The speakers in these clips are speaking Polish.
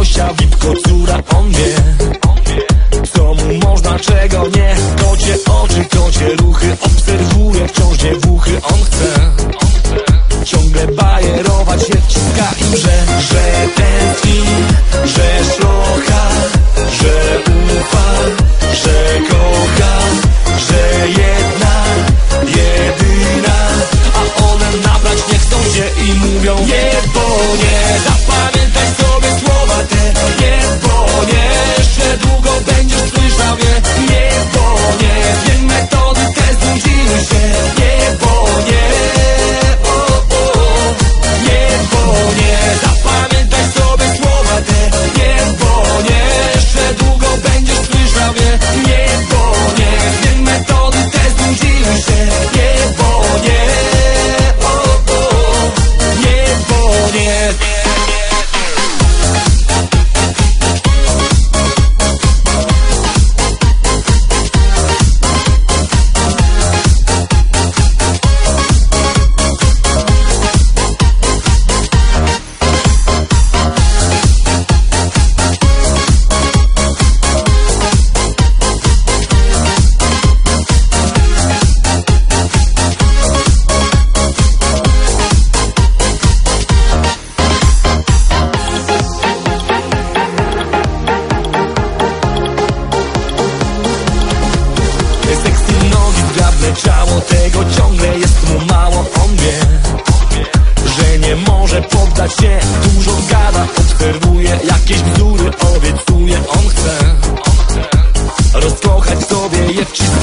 Gosia, Wipko, córa, on wie.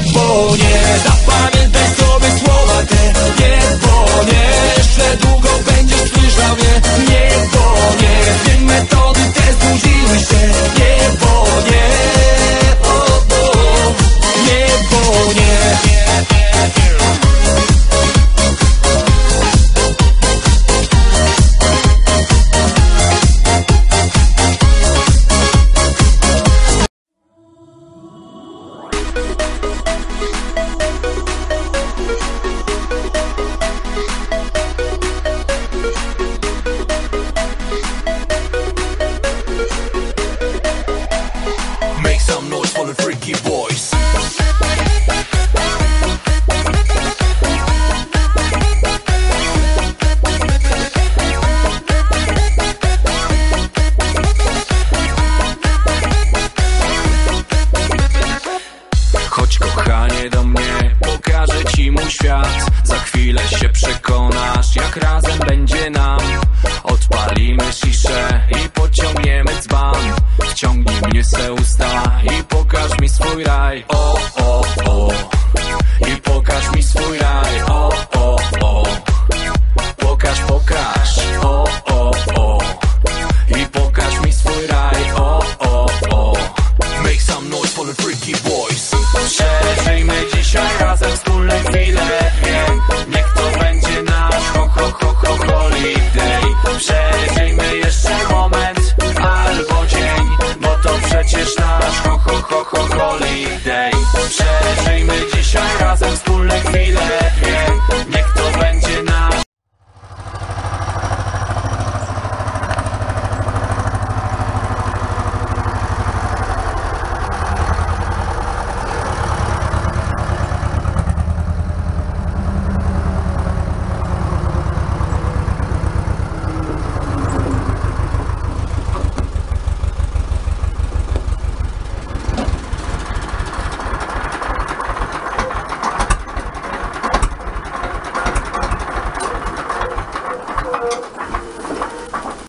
bo nie Zapamiętaj sobie słowa te. Niebo nie Jeszcze długo będziesz słyszał mnie. Nie, bo nie świat. Za chwilę się przekonasz, jak razem będzie nam. Odpalimy ciszę i pociągniemy dzban. Wciągnij mnie se usta i pokaż mi swój raj. O,